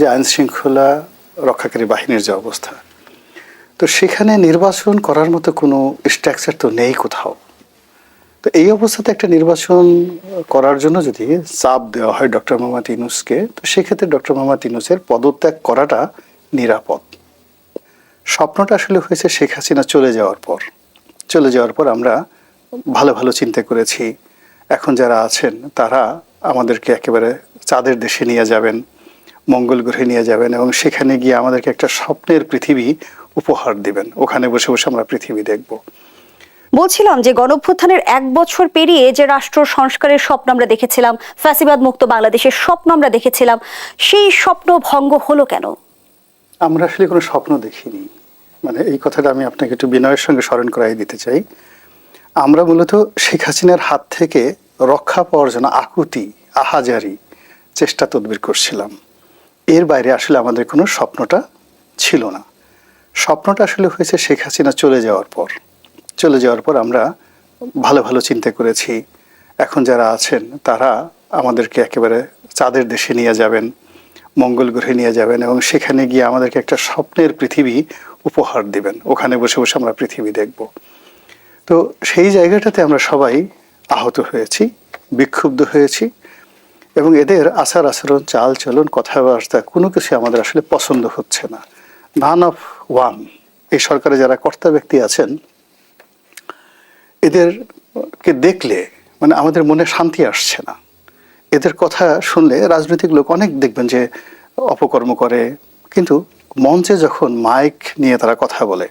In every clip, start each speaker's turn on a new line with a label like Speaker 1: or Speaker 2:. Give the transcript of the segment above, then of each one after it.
Speaker 1: যে আইন শৃঙ্খলা রক্ষাকারী বাহিনীর যে অবস্থা। তো সেখানে নির্বাচন করার মতো কোনো স্ট্রাকচার তো নেই কোথাও। তো এই অবস্থাতে একটা নির্বাচন করার জন্য যদি চাপ দেওয়া হয় ডক্টর মোহাম্মদ ইনুসকে তো সেক্ষেত্রে ডক্টর মোহাম্মদ ইনুসের পদত্যাগ করাটা নিরাপদ। স্বপ্নটা আসলে হয়েছে শেখ হাসিনা চলে যাওয়ার পর। চলে যাওয়ার পর আমরা ভালো ভালো চিন্তা করেছি। এখন যারা আছেন তারা আমাদেরকে একেবারে চাঁদের দেশে নিয়ে যাবেন। মঙ্গল গ্রহে নিয়ে যাবেন এবং সেখানে গিয়ে আমাদেরকে একটা স্বপ্নের পৃথিবী উপহার দিবেন। ওখানে বসে বসে আমরা পৃথিবী দেখব।
Speaker 2: বলছিলাম যে গণঅভ্যুত্থানের এক বছর পেরিয়ে যে রাষ্ট্র সংস্কারের স্বপ্ন আমরা দেখেছিলাম ফ্যাসিবাদ মুক্ত বাংলাদেশের স্বপ্ন আমরা দেখেছিলাম সেই স্বপ্ন ভঙ্গ হলো কেন?
Speaker 1: আমরা আসলে কোনো স্বপ্ন দেখিনি। মানে এই কথাটা আমি আপনাকে একটু বিনয়ের সঙ্গে স্মরণ করাই দিতে চাই। আমরা মূলত শেখ হাসিনার হাত থেকে রক্ষা পাওয়ার জন্য আকুতি আহাজারি চেষ্টা তদবির করছিলাম। এর বাইরে আসলে আমাদের কোনো স্বপ্নটা ছিল না। স্বপ্নটা আসলে হয়েছে শেখ হাসিনা চলে যাওয়ার পর। চলে যাওয়ার পর আমরা ভালো ভালো চিন্তা করেছি। এখন যারা আছেন, তারা আমাদেরকে একেবারে চাঁদের দেশে নিয়ে যাবেন, মঙ্গল গ্রহে নিয়ে যাবেন এবং সেখানে গিয়ে আমাদেরকে একটা স্বপ্নের পৃথিবী উপহার দিবেন। ওখানে বসে বসে আমরা পৃথিবী দেখব। তো সেই জায়গাটাতে আমরা সবাই আহত হয়েছি, বিক্ষুব্ধ হয়েছি। এবং এদের আচার আচরণ চাল চলন কথাবার্তা কোনো কিছু আমাদের আসলে পছন্দ হচ্ছে না। নান অফ ওয়ান এই সরকারে যারা কর্তা ব্যক্তি আছেন, এদেরকে দেখলে মানে আমাদের মনে শান্তি আসছে না। এদের কথা শুনলে রাজনৈতিক লোক অনেক দেখবেন যে অপকর্ম করে, কিন্তু মঞ্চে যখন মাইক নিয়ে তারা কথা বলে,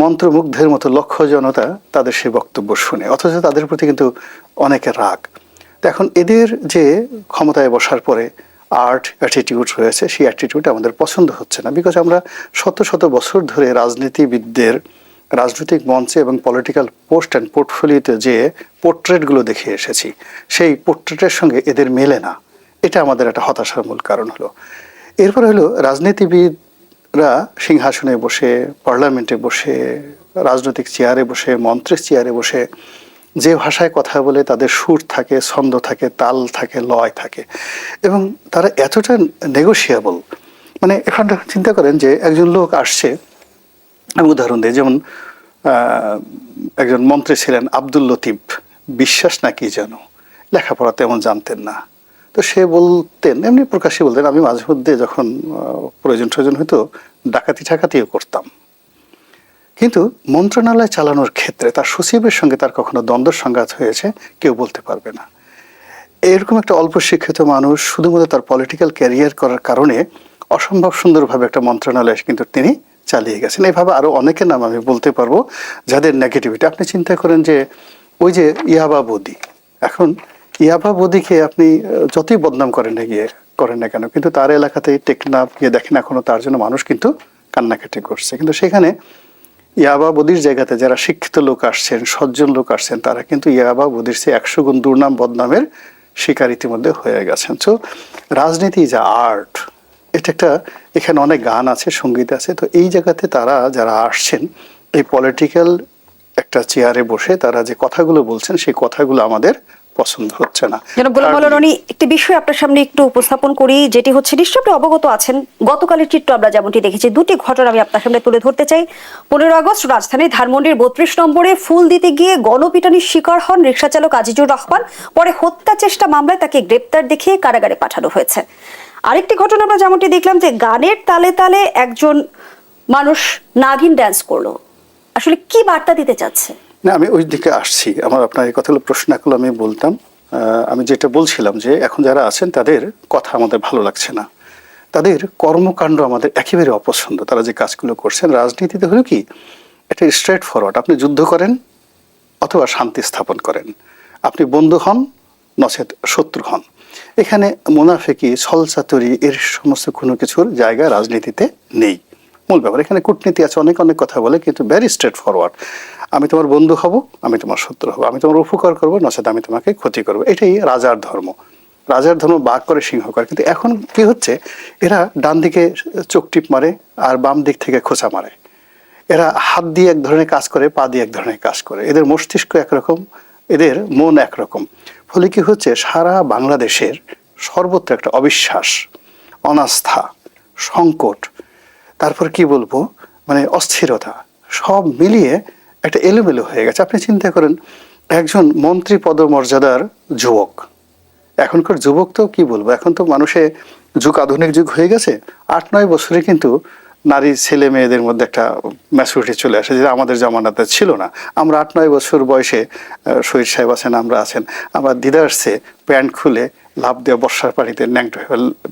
Speaker 1: মন্ত্রমুগ্ধের মতো লক্ষ জনতা তাদের সেই বক্তব্য শুনে, অথচ তাদের প্রতি কিন্তু অনেকের রাগ। এখন এদের যে ক্ষমতায় বসার পরে আর্ট অ্যাটিটিউড রয়েছে, সেই অ্যাটিটিউড আমাদের পছন্দ হচ্ছে না। বিকজ আমরা শত শত বছর ধরে রাজনীতিবিদদের রাজনৈতিক মঞ্চে এবং পলিটিক্যাল পোস্ট অ্যান্ড পোর্টফোলিওতে যে পোর্ট্রেটগুলো দেখে এসেছি, সেই পোর্ট্রেটের সঙ্গে এদের মেলে না। এটা আমাদের একটা হতাশার মূল কারণ হলো। এরপর হলো রাজনীতিবিদরা সিংহাসনে বসে পার্লামেন্টে বসে, রাজনৈতিক চেয়ারে বসে, মন্ত্রের চেয়ারে বসে যে ভাষায় কথা বলে তাদের সুর থাকে, ছন্দ থাকে, তাল থাকে, লয় থাকে। এবং তারা এতটা নেগোশিয়েবল মানে এখন চিন্তা করেন যে একজন লোক আসছে, আমি উদাহরণ দিই, যেমন একজন মন্ত্রী ছিলেন আব্দুল লতিফ, বিশ্বাস নাকি যেন? লেখাপড়া তেমন জানতেন না। তো সে বলতেন, এমনি প্রকাশ্যে বলতেন, আমি মাঝে মধ্যে যখন প্রয়োজন প্রয়োজন হতো ডাকাতি ঠাকাতিও করতাম। কিন্তু মন্ত্রণালয় চালানোর ক্ষেত্রে তার সচিবের সঙ্গে তার কখনো দ্বন্দ্ব সংঘাত হয়েছে কেউ বলতে পারবে না। এরকম একটা অল্প শিক্ষিত মানুষ শুধুমাত্র তার পলিটিক্যাল ক্যারিয়ার করার কারণে অসম্ভব সুন্দরভাবে একটা মন্ত্রণালয় কিন্তু তিনি চালিয়ে গেছেন। এইভাবে আরও অনেকের নাম আমি বলতে পারব যাদের নেগেটিভিটি আপনি চিন্তা করেন যে ওই যে ইয়াবা বদি, এখন ইয়াবা বদিকে আপনি যতই বদনাম করেন না গিয়ে, করেন না কেন, কিন্তু তার এলাকাতে টেকনাফ গিয়ে দেখেন এখনও তার জন্য মানুষ কিন্তু কান্নাকাটি করছে। কিন্তু সেখানে ইয়াবা বদির জায়গাতে যারা শিক্ষিত লোক আসছেন, সজ্জন লোক আসছেন, তারা কিন্তু ইয়াবা বদির চেয়ে একশো গুণ দুর্নাম বদনামের শিকার ইতিমধ্যে হয়ে গেছেন। সো রাজনীতি যা আর্ট এটা একটা, এখানে অনেক গান আছে, সংগীত আছে। তো এই জায়গাতে তারা যারা আসছেন, এই পলিটিক্যাল একটা চেয়ারে বসে তারা যে কথাগুলো বলছেন, সেই কথাগুলো আমাদের পছন্দ হচ্ছে না।
Speaker 2: যেন গোলাম একটি বিষয় আপনার সামনে একটু উপস্থাপন করি যেটি হচ্ছে নিশ্চয় আপনি অবগত আছেন গতকালের চিত্র আমরা যেমনটি দেখেছি দুটি ঘটনা আমি আপনার সামনে তুলে ধরতে চাই। পনেরো আগস্ট রাজধানীর ধানমন্ডির বত্রিশ নম্বরে ফুল দিতে গিয়ে গণপিটানির শিকার হন রিক্সা চালক আজিজুর রহমান পরে হত্যা চেষ্টা মামলায় তাকে গ্রেপ্তার দেখিয়ে কারাগারে পাঠানো হয়েছে। আরেকটি ঘটনা আমরা যেমনটি দেখলাম যে গানের তালে তালে একজন মানুষ নাগিন ড্যান্স করল। আসলে কি বার্তা দিতে চাচ্ছে?
Speaker 1: না, আমি ওই দিকে আসছি। আমার আপনার এই কথাগুলো প্রশ্ন করলে আমি বলতাম। আমি যেটা বলছিলাম যে, এখন যারা আছেন, তাদের কথা আমাদের ভালো লাগছে না। তাদের কর্মকাণ্ড আমাদের একেবারে অপছন্দ। তারা যে কাজগুলো করছেন, রাজনীতিতে হলো কি এটা স্ট্রেট ফরওয়ার্ড আপনি যুদ্ধ করেন অথবা শান্তি স্থাপন করেন। আপনি বন্ধু হন, নচেত শত্রু হন। এখানে মুনাফেকি ছলচাতুরি, এর সমস্ত কোনো কিছুর জায়গা রাজনীতিতে নেই। মূল ব্যাপার, এখানে কূটনীতি আছে, অনেক অনেক কথা বলে, কিন্তু ভেরি স্ট্রেট ফরওয়ার্ড আমি তোমার বন্ধু হব, আমি তোমার শত্রু হব, আমি তোমার উপকার করব, নচেত আমি তোমাকে ক্ষতি করব। এটাই রাজার ধর্ম। রাজার ধর্ম বাঘ করে সিংহ করে। কিন্তু এখন কি হচ্ছে? এরা ডান দিকে চোখ টিপ মারে আর বাম দিক থেকে খোঁচা মারে। এরা হাত দিয়ে এক ধরনের কাজ করে, পা দিয়ে এক ধরনের কাজ করে। এদের মস্তিষ্ক একরকম, এদের মন একরকম। ফলে কি হচ্ছে? সারা বাংলাদেশের সর্বত্র একটা অবিশ্বাস, অনাস্থা, সংকট। তারপর কি বলব? মানে অস্থিরতা। সব মিলিয়ে একটা এলোমেলো হয়ে গেছে। আপনি চিন্তা করেন, একজন মন্ত্রী পদমর্যাদার যুবক। এখনকার যুবক তো কি বলব? এখন তো মানুষে যুগ আধুনিক যুগ হয়ে গেছে। আট নয় বছরে কিন্তু নারী ছেলে মেয়েদের মধ্যে একটা ম্যাচুরিটি চলে আসে, যেটা আমাদের জামানাতে ছিল না। আমরা আট নয় বছর বয়সে শহীদ সাহেব আছেন, আমরা আছেন। আমরা দিদার্সে প্যান্ট খুলে লাভ দিয়ে বর্ষার পানিতে ন্যাংটো হয়ে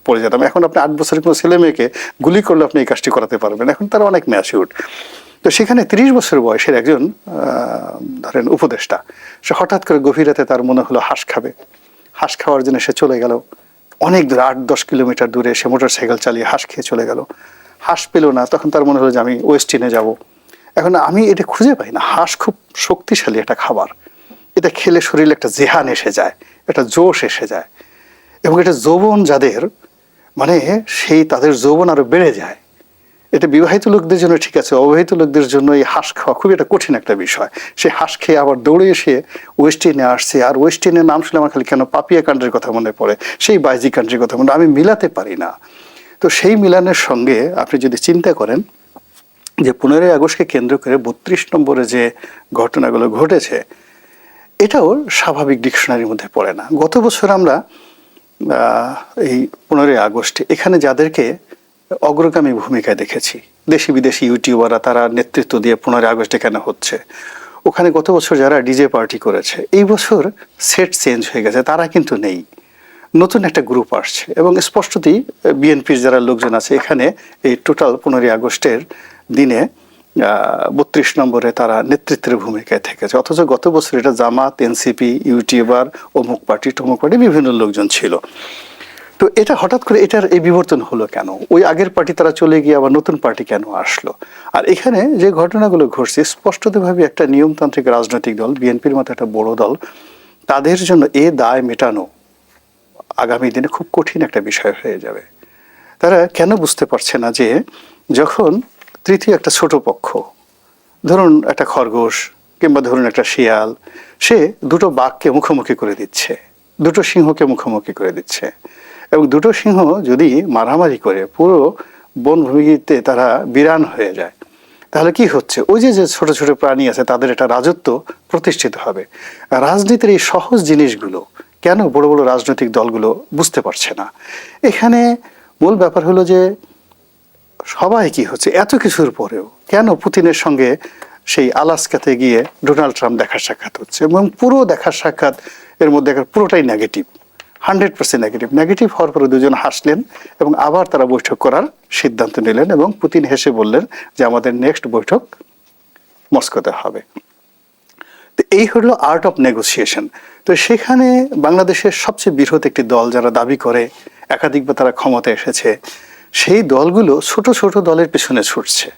Speaker 1: পড়ে যেতাম। এখন আপনি আট বছরের কোনো ছেলে মেয়েকে গুলি করলে আপনি এই কাজটি করাতে পারবেন। এখন তারা অনেক ম্যাচিউর তো সেখানে তিরিশ বছর বয়সের একজন ধরেন উপদেষ্টা, সে হঠাৎ করে গভীর রাতে তার মনে হলো হাঁস খাবে। হাঁস খাওয়ার জন্য সে চলে গেল। অনেক দূরে, আট দশ কিলোমিটার দূরে সে মোটর সাইকেল চালিয়ে হাঁস খেয়ে চলে গেল। হাঁস পেল না, তখন তার মনে হলো যে আমি ওয়েস্টিনে যাব। এখন আমি এটা খুঁজে পাই না, হাঁস খুব শক্তিশালী একটা খাবার। এটা খেলে শরীরে একটা জেহান এসে যায়, একটা জোশ এসে যায়। এবং এটা যৌবন যাদের মানে সেই তাদের যৌবন আরও বেড়ে যায়। এটা বিবাহিত লোকদের জন্য ঠিক আছে, অবিবাহিত লোকদের জন্য এই হাঁস খাওয়া খুবই একটা কঠিন একটা বিষয়। সে হাঁস খেয়ে আবার দৌড়ে এসে ওয়েস্ট ওয়েস্টিনে আসছে, আর ওয়েস্ট ওয়েস্টিনের নাম শুনে আমার খালি কেন পাপিয়া কান্ট্রির কথা মনে পড়ে, সেই বাইজি কান্ট্রির কথা মনে আমি মিলাতে পারি না। তো সেই মিলানের সঙ্গে আপনি যদি চিন্তা করেন যে পনেরোই আগস্টকে কেন্দ্র করে বত্রিশ নম্বরে যে ঘটনাগুলো ঘটেছে, এটাও স্বাভাবিক ডিকশনারির মধ্যে পড়ে না। গত বছর আমরা এই পনেরোই আগস্টে এখানে যাদেরকে অগ্রগামী ভূমিকায় দেখেছি, দেশি বিদেশি ইউটিউবাররা তারা নেতৃত্ব দিয়ে পনেরোই আগস্ট এখানে হচ্ছে। ওখানে গত বছর যারা ডিজে পার্টি করেছে, এই বছর সেট চেঞ্জ হয়ে গেছে, তারা কিন্তু নেই। নতুন একটা গ্রুপ আসছে এবং স্পষ্টতই বিএনপির যারা লোকজন আছে এখানে এই টোটাল পনেরোই আগস্টের দিনে বত্রিশ নম্বরে তারা নেতৃত্বের ভূমিকায় থেকেছে। অথচ গত বছর এটা জামাত এনসিপি ইউটিউবার, অমুক পার্টি, টমুক পার্টি, বিভিন্ন লোকজন ছিল। তো এটা হঠাৎ করে এটার এই বিবর্তন হলো কেন? ওই আগের পার্টি তারা চলে গিয়ে আবার নতুন পার্টি কেন আসলো? আর এখানে যে ঘটনাগুলো ঘটছে, স্পষ্টতভাবে একটা নিয়মতান্ত্রিক রাজনৈতিক দল বিএনপির মতো একটা বড় দল, তাদের জন্য এ দায় মেটানো আগামী দিনে খুব কঠিন একটা বিষয় হয়ে যাবে। তারা কেন বুঝতে পারছে না যে যখন তৃতীয় একটা ছোট পক্ষ, ধরুন একটা খরগোশ কিংবা ধরুন একটা শিয়াল, সে দুটো বাঘকে মুখোমুখি করে দিচ্ছে, দুটো সিংহকে মুখোমুখি করে দিচ্ছে এবং দুটো সিংহ যদি মারামারি করে, পুরো বনভূমিতে তারা বিরান হয়ে যায়, তাহলে কি হচ্ছে? ওই যে যে ছোট ছোট প্রাণী আছে, তাদের একটা রাজত্ব প্রতিষ্ঠিত হবে। রাজনীতির এই সহজ জিনিসগুলো কেন বড় বড় রাজনৈতিক দলগুলো বুঝতে পারছে না? এখানে মূল ব্যাপার হলো যে সবাই কি হচ্ছে? এত কিছুর পরেও কেন পুতিনের সঙ্গে সেই আলাস্কাতে গিয়ে ডোনাল্ড ট্রাম্প দেখার সাক্ষাৎ হচ্ছে? এবং পুরো দেখার সাক্ষাৎ এর মধ্যে পুরোটাই negative hundred percent negative negative হওয়ার পরে দুজন হাসলেন এবং আবার তারা বৈঠক করার সিদ্ধান্ত নিলেন এবং পুতিন হেসে বললেন যে আমাদের নেক্সট বৈঠক মস্কোতে হবে। তো এই হলো আর্ট অফ নেগোসিয়েশন তো সেখানে বাংলাদেশের সবচেয়ে বৃহৎ একটি দল যারা দাবি করে একাধিকবার তারা ক্ষমতা এসেছে, সেই দলগুলো ছোট ছোট দলের পিছনে ছুটছে।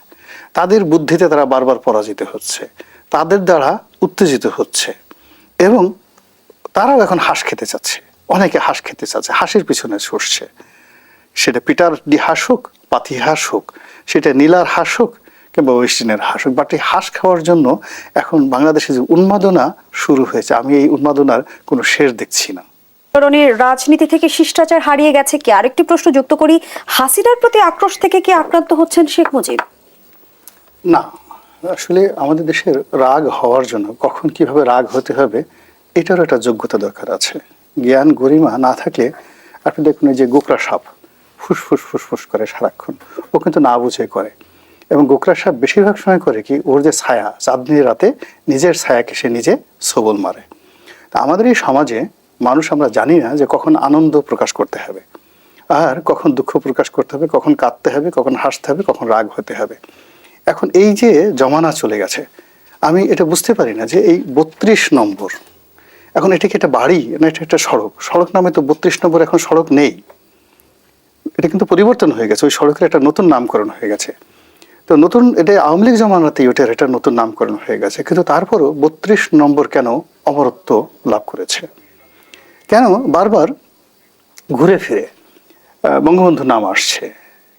Speaker 1: তাদের বুদ্ধিতে তারা বারবার পরাজিত হচ্ছে। তাদের দ্বারা উত্তেজিত হচ্ছে। এবং তারাও এখন হাঁস খেতে চাচ্ছে। অনেকে হাঁস খেতে চাচ্ছে, হাঁসের পিছনে ছুটছে। সেটা পিটার ডি হাঁস হোক, পাতি হাঁস হোক, সেটা নীলার হাঁস হোক কিংবা ওয়েস্টিনের হাঁস। হোক বাট এই হাঁস খাওয়ার জন্য এখন বাংলাদেশে যে উন্মাদনা শুরু হয়েছে আমি এই উন্মাদনার কোনো শেষ দেখছি না।
Speaker 2: ধরনের রাজনীতি থেকে শিষ্টাচার হারিয়ে গেছে কি? আরেকটি প্রশ্ন যুক্ত করি হাসিনার প্রতি আক্রোশ থেকে কি আক্রান্ত হচ্ছেন শেখ মুজিব?
Speaker 1: না আসলে আমাদের দেশের রাগ হওয়ার জন্য কখন কীভাবে রাগ হতে হবে এটারও একটা যোগ্যতা দরকার আছে। জ্ঞান গরিমা না থাকলে আপনি দেখুন এই যে গোকরা সাপ ফুসফুস ফুসফুস করে সারাক্ষণ। ও কিন্তু না বুঝে করে। এবং গোকরা সাপ বেশিরভাগ সময় করে কি, ওর যে ছায়া চাঁদনি রাতে নিজের ছায়াকে সে নিজে সবল মারে। তা আমাদের এই সমাজে মানুষ আমরা জানি না যে কখন আনন্দ প্রকাশ করতে হবে। আর কখন দুঃখ প্রকাশ করতে হবে, কখন কাঁদতে হবে, কখন হাসতে হবে, কখন রাগ হতে হবে। এখন এই যে জমানা চলে গেছে, আমি এটা বুঝতে পারি না যে এই বত্রিশ নম্বর, এখন এটা কি একটা বাড়ি না এটা একটা সড়ক? সড়ক নামে তো বত্রিশ নম্বর এখন সড়ক নেই। এটা কিন্তু পরিবর্তন হয়ে গেছে, ওই সড়কের একটা নতুন নামকরণ হয়ে গেছে। তো নতুন এটা আওয়ামী লীগ জমানাতেই ওটার এটা নতুন নামকরণ হয়ে গেছে। কিন্তু তারপরও বত্রিশ নম্বর কেন অমরত্ব লাভ করেছে? কেন বারবার ঘুরে ফিরে বঙ্গবন্ধু নাম আসছে?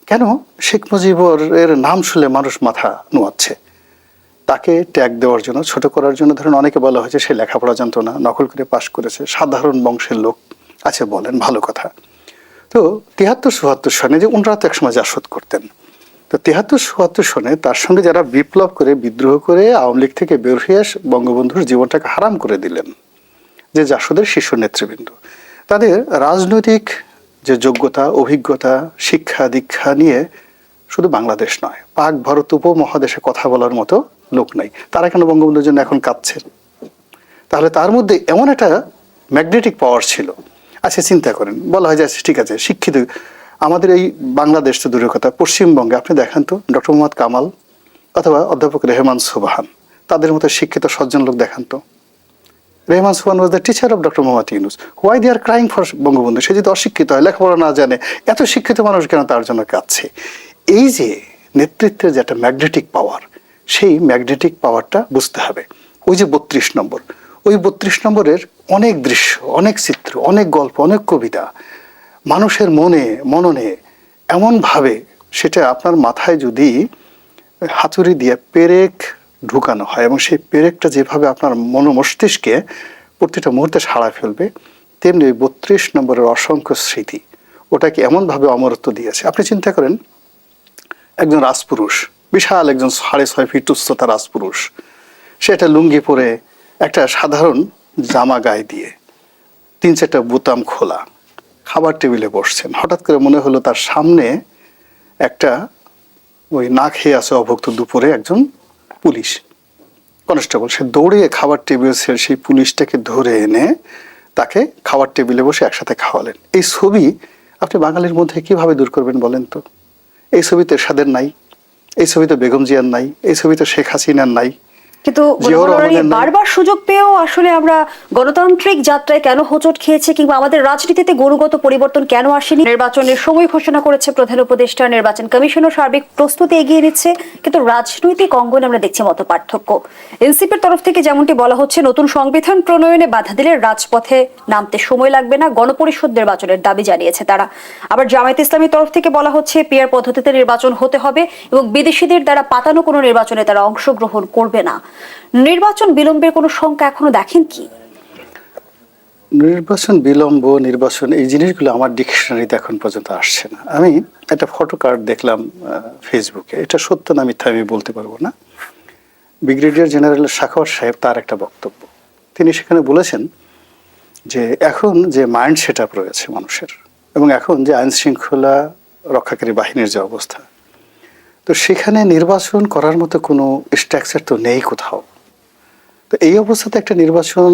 Speaker 1: কেন শেখ মুজিবরের নাম শুনলে মানুষ মাথা নোয়াচ্ছে? তাকে ট্যাগ দেওয়ার জন্য, ছোট করার জন্য ধরুন অনেকে বলা হয়েছে সে লেখাপড়া জানতো না নকল করে পাশ করেছে, সাধারণ বংশের লোক আছে বলেন, ভালো কথা। তো তিয়াত্তর চুয়াত্তর সনে যে ওনারা তো এক একসময় জাসদ করতেন তো তেহাত্তর চুয়াত্তর সনে তার সঙ্গে যারা বিপ্লব করে বিদ্রোহ করে আওয়ামী লীগ থেকে বের হয়ে বঙ্গবন্ধুর জীবনটাকে হারাম করে দিলেন যে জাসদের শীর্ষ নেতৃবৃন্দ। তাদের রাজনৈতিক যে যোগ্যতা অভিজ্ঞতা শিক্ষা দীক্ষা নিয়ে শুধু বাংলাদেশ নয় পাক ভারত উপমহাদেশে কথা বলার মতো লোক নাই। তারা কেন বঙ্গবন্ধুর জন্য এখন কাঁদছেন? তাহলে তার মধ্যে এমন একটা ম্যাগনেটিক পাওয়ার ছিল। আচ্ছা চিন্তা করেন বলা হয় যে আচ্ছা, ঠিক আছে শিক্ষিত আমাদের এই বাংলাদেশ তো দূরের কথা, পশ্চিমবঙ্গে আপনি দেখেন তো, ডক্টর মোহাম্মদ কামাল অথবা অধ্যাপক রেহমান সুবাহান, তাদের মতো শিক্ষিত সজ্জন লোক দেখান তো। Rehman Sobhan was the teacher of doctor Mohammad Yunus. Why they are crying for Bangabandhu? সে যদি অশিক্ষিত হয়, লেখাপড়া না জানে, এত শিক্ষিত মানুষ কেন তার জন্য কাঁদছে? এই যে নেতৃত্বের যে একটা ম্যাগনেটিক পাওয়ার সেই ম্যাগনেটিক পাওয়ারটা বুঝতে হবে। ওই যে বত্রিশ নম্বর, ওই বত্রিশ নম্বরের অনেক দৃশ্য, অনেক চিত্র, অনেক গল্প, অনেক কবিতা মানুষের মনে, মননে এমনভাবে সেটা আপনার মাথায় যদি হাতুড়ি দিয়ে পেরেক ঢুকানো হয় এবং সেই পেরেকটা যেভাবে আপনার মন মস্তিষ্কে প্রতিটা মুহূর্তে সাড়া ফেলবে, তেমনি ওই বত্রিশ নম্বরের অসংখ্য স্মৃতি, ওটাকে এমনভাবে অমরত্ব দিয়েছে। আপনি চিন্তা করেন, একজন রাজপুরুষ, বিশাল একজন সাড়ে ছয় ফিট উচ্চতা রাজপুরুষ, সে একটা লুঙ্গি পরে একটা সাধারণ জামা গায়ে দিয়ে তিন চারটা বোতাম খোলা খাবার টেবিলে বসছেন। হঠাৎ করে মনে হলো তার সামনে একটা ওই না খেয়ে আছে অভুক্ত দুপুরে একজন পুলিশ কনস্টেবল। সে দৌড়ে খাবার টেবিল সেই পুলিশটাকে ধরে এনে তাকে খাবার টেবিলে বসে একসাথে খাওয়ালেন। এই ছবি আপনি বাঙালির মধ্যে কীভাবে দূর করবেন বলেন তো? এই ছবিতে এরশাদের নাই, এই ছবিতে বেগম জিয়ার নাই, এই ছবিতে শেখ হাসিনার নাই
Speaker 2: কিন্তু বারবার সুযোগ পেয়েও আসলে আমরা গণতান্ত্রিক যাত্রায় কেন হোঁচট খেয়েছি কিংবা আমাদের রাজনীতিতে গরুগত পরিবর্তন কেন আসেনি? নির্বাচনের সময় ঘোষণা করেছে প্রধান উপদেষ্টা নির্বাচন কমিশনও সার্বিক প্রস্তুতি এগিয়ে নিচ্ছে কিন্তু রাজনৈতিক অঙ্গনে আমরা দেখছি মতো পার্থক্য। এনসিপির তরফ থেকে যেমনটি বলা হচ্ছে নতুন সংবিধান প্রণয়নে বাধা দিলে রাজপথে নামতে সময় লাগবে না গণপরিষদ নির্বাচনের দাবি জানিয়েছে তারা। আবার জামায়াত ইসলামীর তরফ থেকে বলা হচ্ছে পিয়ার পদ্ধতিতে নির্বাচন হতে হবে এবং বিদেশিদের দ্বারা পাতানো কোনো নির্বাচনে তারা অংশগ্রহণ করবে না। নির্বাচন বিলম্বের কোনো শঙ্কা এখনও দেখেন কি?
Speaker 1: নির্বাচন বিলম্ব, নির্বাচন, এই জিনিসগুলো আমার ডিকশনারিতে এখন পর্যন্ত আসছে না। আমি একটা ফটো কার্ড দেখলাম ফেসবুকে এটা সত্য না মিথ্যা আমি বলতে পারব না। ব্রিগেডিয়ার জেনারেল শাখাওয়াত সাহেব তার একটা বক্তব্য। তিনি সেখানে বলেছেন যে, এখন যে মাইন্ড সেট আপ রয়েছে মানুষের, এবং এখন যে আইন শৃঙ্খলা রক্ষাকারী বাহিনীর যে অবস্থা তো সেখানে নির্বাচন করার মতো কোনো স্ট্রাকচার তো নেই কোথাও। তো এই অবস্থাতে একটা নির্বাচন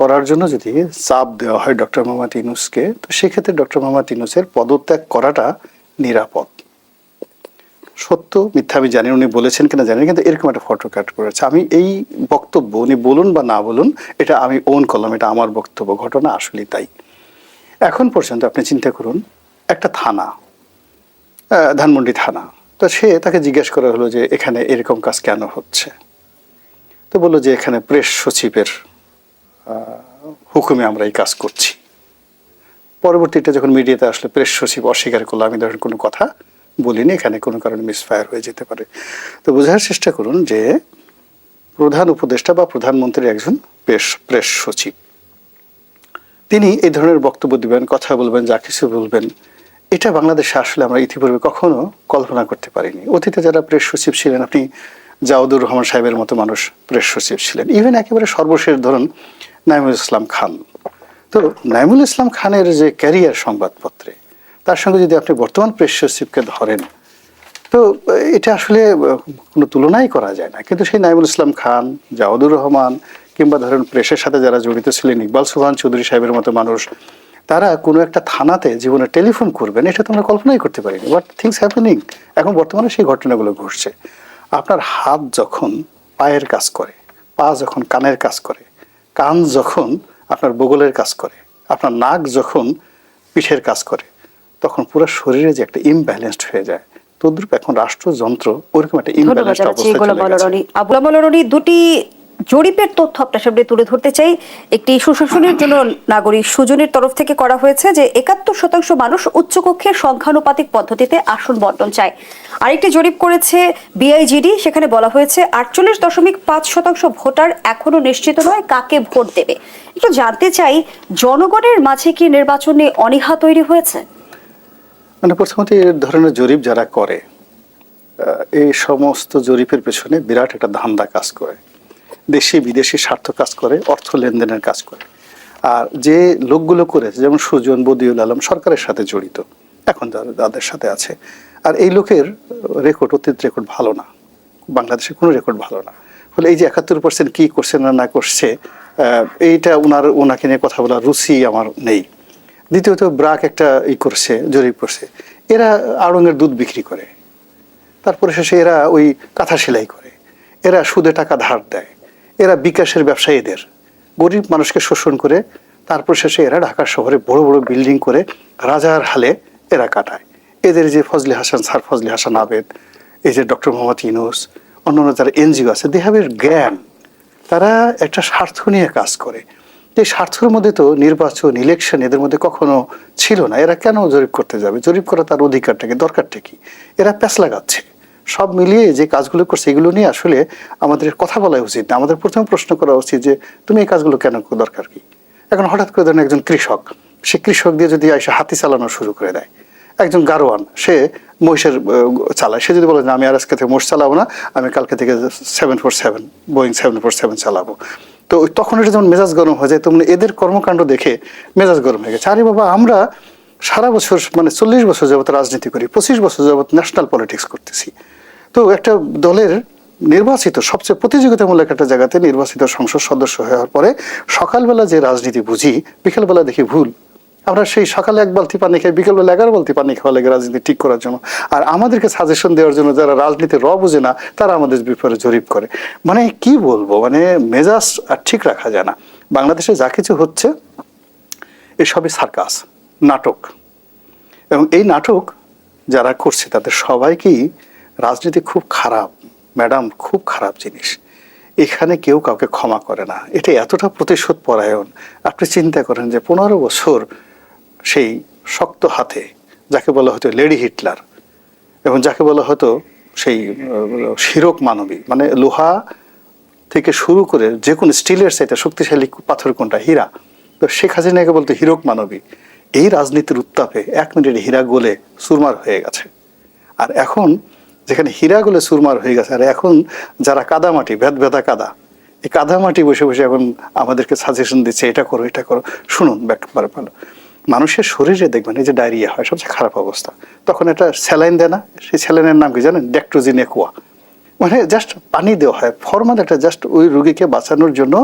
Speaker 1: করার জন্য যদি চাপ দেওয়া হয় ডক্টর মোহাম্মদ ইনুসকে তো সেক্ষেত্রে ডক্টর মোহাম্মদ ইনুসের পদত্যাগ করাটা নিরাপদ। সত্য, মিথ্যা আমি জানি, উনি বলেছেন কিনা জানি কিন্তু এরকম একটা ফটো কাট করেছে। আমি এই বক্তব্য, উনি বলুন বা না বলুন, এটা আমি ওন করলাম, এটা আমার বক্তব্য, ঘটনা আসলেই তাই। এখন পর্যন্ত আপনি চিন্তা করুন, একটা থানা ধানমন্ডি থানা তো সে তাকে জিজ্ঞেস করা হলো যে, এখানে এরকম কাজ কেন হচ্ছে? তো বলল যে, এখানে প্রেস সচিবের হুকুমে আমরা এই কাজ করছি। পরবর্তীতে যখন মিডিয়াতে আসলে, প্রেস সচিব অস্বীকার করল, আমি ধরেন কোনো কথা বলিনি, এখানে কোনো কারণে মিসফায়ার হয়ে যেতে পারে। তো বোঝার চেষ্টা করুন যে, প্রধান উপদেষ্টা বা প্রধানমন্ত্রীর একজন প্রেস প্রেস সচিব। তিনি এই ধরনের বক্তব্য দিবেন, কথা বলবেন, যা কিছু বলবেন এটা বাংলাদেশে আসলে আমরা ইতিপূর্বে কখনো কল্পনা করতে পারিনি। অতীতে যারা প্রেস সচিব ছিলেন, আপনি জাউদুর রহমান সাহেবের মতো মানুষ প্রেস সচিব ছিলেন। ইভেন একেবারে সর্বশেষ ধরুন নাইমুল ইসলাম খান। তো নাইমুল ইসলাম খানের যে ক্যারিয়ার সংবাদপত্রে, তার সঙ্গে যদি আপনি বর্তমান প্রেস সচিবকে ধরেন, তো এটা আসলে কোনো তুলনাই করা যায় না। কিন্তু সেই নাইমুল ইসলাম খান জাউদুর রহমান, কিংবা ধরেন প্রেসের সাথে যারা জড়িত ছিলেন, ইকবাল সুহান চৌধুরী সাহেবের মতো মানুষ তারা কোনো একটা থানাতে জীবনে টেলিফোন করবেন এটা তো আমরা কল্পনাই করতে পারিনি। বাট থিংস হ্যাপেনিং এখন বর্তমানে সেই ঘটনাগুলো ঘটছে। আপনার হাত যখন পায়ের কাজ করে পা যখন কানের কাজ করে কান যখন আপনার বগলের কাজ করে আপনার নাক যখন পিঠের কাজ করে তখন পুরো শরীরে যে একটা ইমব্যালেন্সড হয়ে যায় তদ্রুপ এখন রাষ্ট্রযন্ত্র ওরকম একটা ইমব্যালেন্সড
Speaker 2: গোলাম
Speaker 1: চলে গেছে।
Speaker 2: দুটি জরিপের তথ্য আপনার সামনে তুলে ধরতে চাই। একটি সুশাসনের জন্য নাগরিক সুজনের তরফ থেকে করা হয়েছে যে, একাত্তর শতাংশ মানুষ উচ্চকক্ষের সংখ্যানুপাতিক পদ্ধতিতে আসন বন্টন চায়। আরেকটি জরিপ করেছে বিআইজিডি, সেখানে বলা হয়েছে আটচল্লিশ দশমিক পাঁচ শতাংশ ভোটার এখনও নিশ্চিত নয় কাকে ভোট দেবে। একটু জানতে চাই, জনগণের মাঝে কি নির্বাচনে অনীহা তৈরি হয়েছে?
Speaker 1: মানে প্রথমত এই ধরনের জরিপ যারা করে এই সমস্ত জরিপের পেছনে বিরাট একটা ধান্দা কাজ করে। দেশি বিদেশি স্বার্থ কাজ করে, অর্থ লেনদেনের কাজ করে। আর যে লোকগুলো করেছে, যেমন সুজন, বদিউল আলম, সরকারের সাথে জড়িত, এখন তাদের সাথে আছে। আর এই লোকের রেকর্ড অতীত রেকর্ড ভালো না। বাংলাদেশে কোনো রেকর্ড ভালো না। ফলে এই যে একাত্তর পার্সেন্ট কী করছে না না করছে এইটা ওনার ওনাকে নিয়ে কথা বলার রুচি আমার নেই। দ্বিতীয়ত, ব্রাক একটা ই করছে, জরিপ করছে। এরা আড়ঙের দুধ বিক্রি করে। তারপরে শেষে এরা ওই কাঁথা সেলাই করে। এরা সুদে টাকা ধার দেয়। এরা বিকাশের ব্যবসায়ীদের। গরিব মানুষকে শোষণ করে, তারপর শেষে এরা ঢাকা শহরে বড় বড় বিল্ডিং করে রাজার হালে এরা কাটায়। এদের যে ফজলি হাসান, স্যার ফজলি হাসান আবেদ, এই যে ডক্টর মোহাম্মদ ইউনুস, অন্যান্য যারা এনজিও আছে দে জ্ঞান। তারা একটা স্বার্থ নিয়ে কাজ করে। এই স্বার্থের মধ্যে তো নির্বাচন ইলেকশন এদের মধ্যে কখনো ছিল না। এরা কেন জরিপ করতে যাবে? জরিপ করা তার অধিকারটাকে দরকারটা কি? এরা প্যাঁচ লাগাচ্ছে। সব মিলিয়ে যে কাজগুলো করছে, এগুলো নিয়ে আসলে আমাদের কথা বলা উচিত না। আমাদের প্রথমে প্রশ্ন করা উচিত যে, তুমি এই কাজগুলো কেন দরকার কি? এখন হঠাৎ করে ধরেন একজন কৃষক, সে কৃষক দিয়ে যদি এসে হাতি চালানো শুরু করে দেয়, একজন গারোয়ান, সে মহিষের চালায়। সে যদি বলে যে আমি আর আজকে থেকে মোষ চালাবো না, আমি কালকে থেকে seven four seven Boeing seven four seven চালাবো। তো তখন এটা যেমন মেজাজ গরম হয়ে যায়, তেমন এদের কর্মকাণ্ড দেখে মেজাজ গরম হয়ে গেছে। আরে বাবা, আমরা সারা বছর মানে চল্লিশ বছর যাবত রাজনীতি করি, পঁচিশ বছর যাবত ন্যাশনাল পলিটিক্স করতেছি। তো একটা দলের নির্বাচিত, সবচেয়ে প্রতিযোগিতামূলক একটা জায়গাতে নির্বাচিত সংসদ সদস্য হওয়ার পরে সকালবেলা যে রাজনীতি বুঝি, বিকেলবেলা দেখি ভুল। আমরা সেই সকালে এক বালতি পানি খাই, বিকেলবেলা এগারো বালতি পানি খাওয়া লাগে রাজনীতি ঠিক করার জন্য। আর আমাদেরকে সাজেশন দেওয়ার জন্য যারা রাজনীতি র বুঝে না, তারা আমাদের বিপরে জরিপ করে। মানে কি বলব? মানে মেজাজ আর ঠিক রাখা যায় না। বাংলাদেশে যা কিছু হচ্ছে, এসবই সার্কাস নাটক। এবং এই নাটক যারা করছে, তাদের সবাইকেই রাজনীতি খুব খারাপ, ম্যাডাম খুব খারাপ জিনিস। এখানে কেউ কাউকে ক্ষমা করে না। এটা এতটা প্রতিশোধ পরায়ণ। আপনি চিন্তা করেন যে পনেরো বছর সেই শক্ত হাতে যাকে বলা হতো লেডি হিটলার এবং যাকে বলা হতো সেই শিরক মানবী মানে লোহা থেকে শুরু করে যে কোনো স্টিলের চাইতে শক্তিশালী পাথর কোনটা, হীরা। তো শেখ হাসিনাকে বলতো হীরক মানবী। এই রাজনীতির উত্তাপে এক মিনিটে হীরা গলে সুরমার হয়ে গেছে। আর এখন যেখানে হীরা গলে সুরমার হয়ে গেছে। আর এখন যারা কাদামাটি ভেদ ভেদা কাদা, এই কাদামাটি বসে বসে এখন আমাদেরকে সাজেশন দিচ্ছে, এটা করো এটা করো। শুনুন ব্যাপারে ভালো। মানুষের শরীরে দেখবেন, এই যে ডায়রিয়া হয়, সবচেয়ে খারাপ অবস্থা। তখন একটা স্যালাইন দেয় না। সেই স্যালাইনের নাম কি জানেন? ডেক্টোজিন একুয়া মানে জাস্ট পানি দেওয়া হয়। ফর্মাল একটা জাস্ট ওই রুগীকে বাঁচানোর জন্য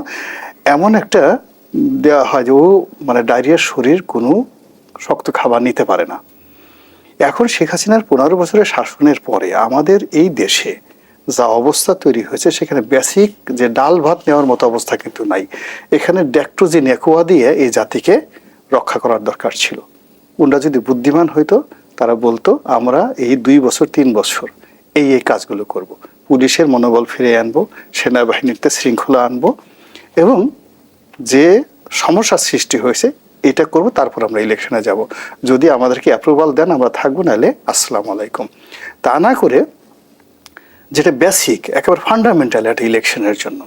Speaker 1: এমন একটা দেওয়া হয় যে ও মানে ডায়রিয়ার শরীর কোনো শক্ত খাবার নিতে পারে না। এখন শেখ হাসিনার পনেরো বছরের শাসনের পরে আমাদের এই দেশে যা অবস্থা তৈরি হয়েছে, সেখানে বেসিক যে ডাল ভাত নেওয়ার মতো অবস্থা কিন্তু নাই এখানে ড্যাক্টোজিন একোয়া দিয়ে এই জাতিকে রক্ষা করার দরকার ছিল ওনারা যদি বুদ্ধিমান হইতো, তারা বলতো, আমরা এই দুই বছর, তিন বছর এই এই কাজগুলো করব। পুলিশের মনোবল ফিরে আনব, সেনাবাহিনীতে শৃঙ্খলা আনব এবং যে সমস্যার সৃষ্টি হয়েছে এটা করব তারপর আমরা ইলেকশনে যাব। যদি আমাদেরকে অ্যাপ্রুভাল দেন আমরা থাকব নাহলে আসসালামু আলাইকুম। তা না করে যেটা বেসিক একেবারে ফান্ডামেন্টাল একটা ইলেকশনের জন্য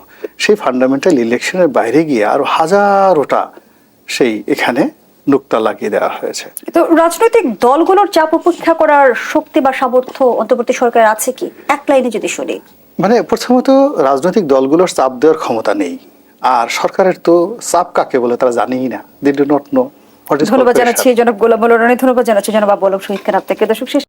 Speaker 1: সেই ফান্ডামেন্টাল ইলেকশনের বাইরে গিয়ে আরও হাজারোটা সেই এখানে নুক্তা লাগিয়ে দেওয়া হয়েছে।
Speaker 2: তো রাজনৈতিক দলগুলোর চাপ উপেক্ষা করার শক্তি বা সামর্থ্য অন্তর্বর্তী সরকার আছে কি? এক লাইনে যদি শুনি।
Speaker 1: মানে প্রথমত রাজনৈতিক দলগুলোর চাপ দেওয়ার ক্ষমতা নেই। আর সরকারের তো সাপ কাকে বলে তারা জানেই না। দে ডু নট নো
Speaker 2: ধন্যবাদ জানাচ্ছি জনাব গোলাম ধন্যবাদ জানাচ্ছি জনাব আবু আলম শহীদ খান আপনাকে। দর্শক শেষ